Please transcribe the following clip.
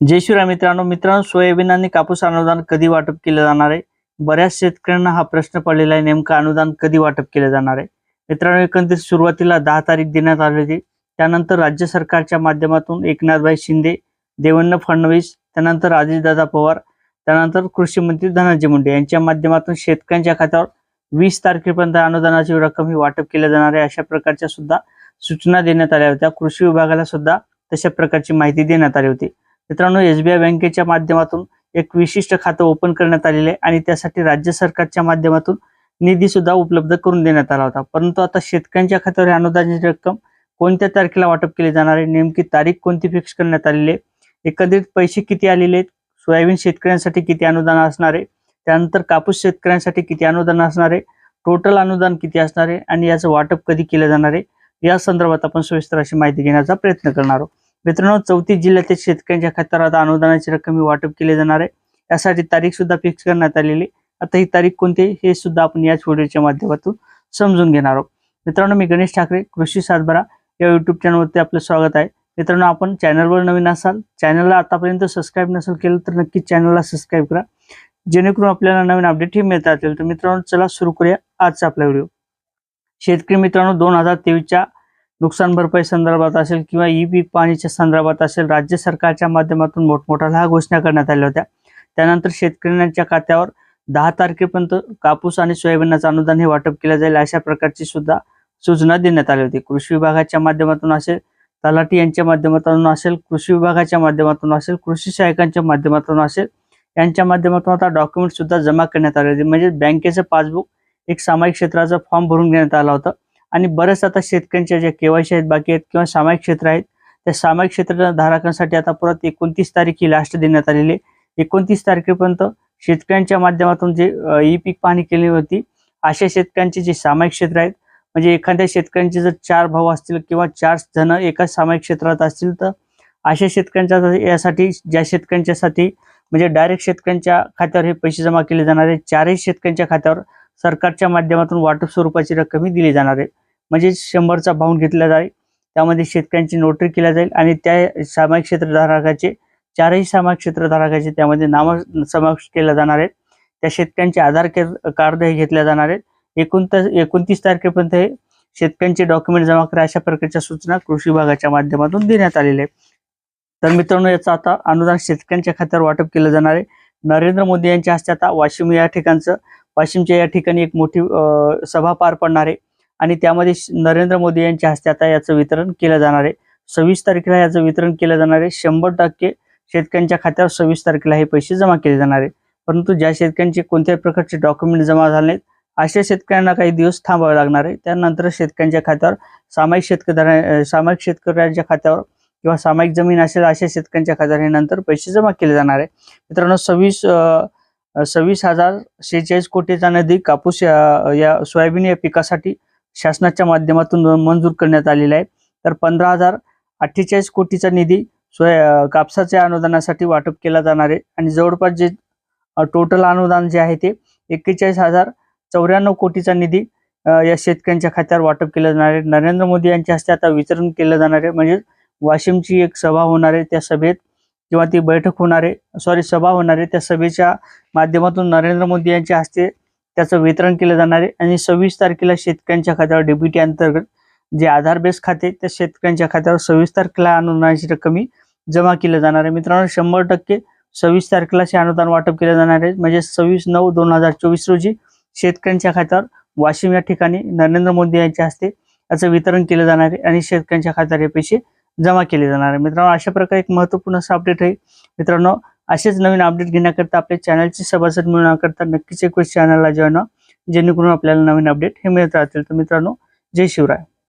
जय शिवराय मित्रांनो मित्रांनो सोयाबीन आणि कापूस अनुदान कधी वाटप केलं जाणार आहे? बऱ्याच शेतकऱ्यांना हा प्रश्न पडलेला आहे नेमकं अनुदान कधी वाटप केलं जाणार आहे? मित्रांनो एकंदरीत सुरुवातीला दहा तारीख देण्यात आली होती. त्यानंतर राज्य सरकारच्या माध्यमातून एकनाथभाई शिंदे देवेंद्र फडणवीस त्यानंतर अजितदादा पवार त्यानंतर कृषी मंत्री धनंजय मुंडे यांच्या माध्यमातून शेतकऱ्यांच्या खात्यावर वीस तारखेपर्यंत अनुदानाची रक्कम ही वाटप केल्या जाणार आहे अशा प्रकारच्या सुद्धा सूचना देण्यात आल्या होत्या. कृषी विभागाला सुद्धा तशा प्रकारची माहिती देण्यात आली होती. मित्रांनो एसबीआय बँकेच्या माध्यमातून एक विशिष्ट खातं ओपन करण्यात आलेलं आहे आणि त्यासाठी राज्य सरकारच्या माध्यमातून निधी सुद्धा उपलब्ध करून देण्यात आला होता. परंतु आता शेतकऱ्यांच्या खात्यावर अनुदानाची रक्कम कोणत्या तारखेला वाटप केली जाणार आहे? नेमकी तारीख कोणती फिक्स करण्यात आलेली आहे? एकंदरीत पैसे किती आलेले आहेत? सोयाबीन शेतकऱ्यांसाठी किती अनुदान असणार आहे? त्यानंतर कापूस शेतकऱ्यांसाठी किती अनुदान असणार आहे? टोटल अनुदान किती असणार आहे? आणि याचं वाटप कधी केलं जाणार आहे? या संदर्भात आपण सविस्तर अशी माहिती घेण्याचा प्रयत्न करणार आहोत. मित्रांनो चौतीस जिल्ह्यातील शेतकऱ्यांच्या खात्यावर आता अनुदानाची रक्कम ही वाटप केली जाणार आहे. यासाठी तारीख सुद्धा फिक्स करण्यात आलेली आहे. आता ही तारीख कोणती आहे हे सुद्धा आपण याच व्हिडिओच्या माध्यमातून समजून घेणार आहोत. मित्रांनो मी गणेश ठाकरे कृषी सातबारा या युट्यूब चॅनलवरती आपलं स्वागत आहे. मित्रांनो आपण चॅनलवर नवीन असाल चॅनलला आतापर्यंत सबस्क्राईब नसेल केलं तर नक्कीच चॅनलला सबस्क्राईब करा. जेणेकरून आपल्याला नवीन अपडेट हे मिळता येतील तर मित्रांनो चला सुरू करूया आजचा आपला व्हिडिओ. शेतकरी मित्रांनो दोन हजार तेवीसच्या नुकसान भरपाई संदर्भात असेल किंवा ई पीक पाणीच्या संदर्भात असेल राज्य सरकारच्या माध्यमातून मोठमोठ्या घोषणा करण्यात आल्या होत्या. त्यानंतर शेतकऱ्यांच्या खात्यावर दहा तारखेपर्यंत कापूस आणि सोयाबीनचं अनुदान हे वाटप केलं जाईल अशा प्रकारची सुद्धा सूचना देण्यात आली होती. कृषी विभागाच्या माध्यमातून असेल तलाठी यांच्या माध्यमातून असेल कृषी विभागाच्या माध्यमातून असेल कृषी सहायकांच्या माध्यमातून असेल यांच्या माध्यमातून आता डॉक्युमेंट सुद्धा जमा करण्यात आले होते. म्हणजे बँकेचं पासबुक एक सामायिक क्षेत्राचा फॉर्म भरून घेण्यात आला होता. आणि बरेच आता शेतकऱ्यांच्या ज्या केवायसी आहेत बाकी आहेत किंवा सामायिक क्षेत्र आहेत त्या सामायिक क्षेत्र धारकांसाठी आता परत एकोणतीस तारीख ही लास्ट देण्यात आलेली आहे. एकोणतीस तारखेपर्यंत शेतकऱ्यांच्या माध्यमातून जे ई पीक पाहणी केली होती अशा शेतकऱ्यांचे जे सामायिक क्षेत्र आहेत म्हणजे एखाद्या शेतकऱ्यांचे जर चार भाऊ असतील किंवा चार जण एकाच सामायिक क्षेत्रात असतील तर अशा शेतकऱ्यांच्या यासाठी ज्या शेतकऱ्यांच्यासाठी म्हणजे डायरेक्ट शेतकऱ्यांच्या खात्यावर हे पैसे जमा केले जाणार आहे चारही शेतकऱ्यांच्या खात्यावर सरकारच्या माध्यमातून वाटप स्वरूपाची रक्कम ही दिली जाणार आहे. म्हणजे शंभरचा भाऊन घेतला जाईल. त्यामध्ये शेतकऱ्यांची नोटरी केल्या जाईल आणि त्या सामायिक क्षेत्रधारकाचे चारही सामायिक क्षेत्रधारकाचे त्यामध्ये नाम समावेश केला जाणार आहे त्या शेतकऱ्यांचे आधार कार्ड हे घेतल्या जाणार आहेत. एकोणतीस एकोणतीस तारखेपर्यंत हे शेतकऱ्यांचे डॉक्युमेंट जमा करा अशा प्रकारच्या सूचना कृषी विभागाच्या माध्यमातून देण्यात आलेल्या आहेत. तर मित्रांनो याचं आता अनुदान शेतकऱ्यांच्या खात्यावर वाटप केलं जाणार आहे. नरेंद्र मोदी यांच्या हस्ते आता वाशिम या ठिकाणचं वाशिमच्या या ठिकाणी एक मोठी सभा पार पडणार आहे. आणि त्यामध्ये नरेंद्र मोदी यांच्या हस्ते आता याचं वितरण केलं जाणार आहे. सव्वीस तारखेला याचं वितरण केलं जाणार आहे. शंभर टक्के शेतकऱ्यांच्या खात्यावर सव्वीस तारखेला हे पैसे जमा केले जाणार आहे. परंतु ज्या शेतकऱ्यांचे कोणत्याही प्रकारचे डॉक्युमेंट जमा झाले नाहीत अशा शेतकऱ्यांना काही दिवस थांबावे लागणार आहे. त्यानंतर शेतकऱ्यांच्या खात्यावर सामायिक शेतकऱ्या सामायिक शेतकऱ्यांच्या खात्यावर किंवा सामायिक जमीन असेल अशा शेतकऱ्यांच्या खात्यावर हे नंतर पैसे जमा केले जाणार आहे. मित्रांनो सव्वीस सव्वीस हजार शेहेचाळीस कोटीचा निधी कापूस या, या सोयाबीन या पिकासाठी शासनाच्या माध्यमातून मंजूर करण्यात आलेला आहे. तर पंधरा हजार अठ्ठेचाळीस कोटीचा निधी सोया कापसाच्या अनुदानासाठी वाटप केला जाणार आहे. आणि जवळपास जे टोटल अनुदान जे आहे ते एक्केचाळीस हजार चौऱ्याण्णव कोटीचा निधी या शेतकऱ्यांच्या खात्यावर वाटप केलं जाणार आहे. नरेंद्र मोदी यांच्या हस्ते आता वितरण केलं जाणार आहे. म्हणजे वाशिमची एक सभा होणार आहे त्या सभेत किंवा ती बैठक होणार आहे सॉरी सभा होणार आहे त्या सभेच्या माध्यमातून नरेंद्र मोदी यांच्या हस्ते त्याचं वितरण केलं जाणार आहे. आणि सव्वीस तारखेला शेतकऱ्यांच्या खात्यावर डीबीटी अंतर्गत जे आधार बेस खाते त्या शेतकऱ्यांच्या खात्यावर सव्वीस तारखेला अनुदानाची रक्कम जमा केलं जाणार आहे. मित्रांनो शंभर टक्के सव्वीस तारखेला हे अनुदान वाटप केलं जाणार आहे. म्हणजे सव्वीस नऊ दोन हजार चोवीस रोजी शेतकऱ्यांच्या खात्यावर वाशिम या ठिकाणी नरेंद्र मोदी यांच्या हस्ते याचं वितरण केलं जाणार आहे. आणि शेतकऱ्यांच्या खात्यावर हे पैसे जमा केले जाणार आहे. मित्रांनो अशा प्रकारे एक महत्त्वपूर्ण असं अपडेट आहे. मित्रांनो असेच नवीन अपडेट घेण्याकरता आपल्या चॅनलची सभासद मिळवण्याकरता नक्कीच एक चॅनलला जॉईन जेणेकरून आपल्याला नवीन अपडेट हे मिळत राहतील. तर मित्रांनो जय शिवराय.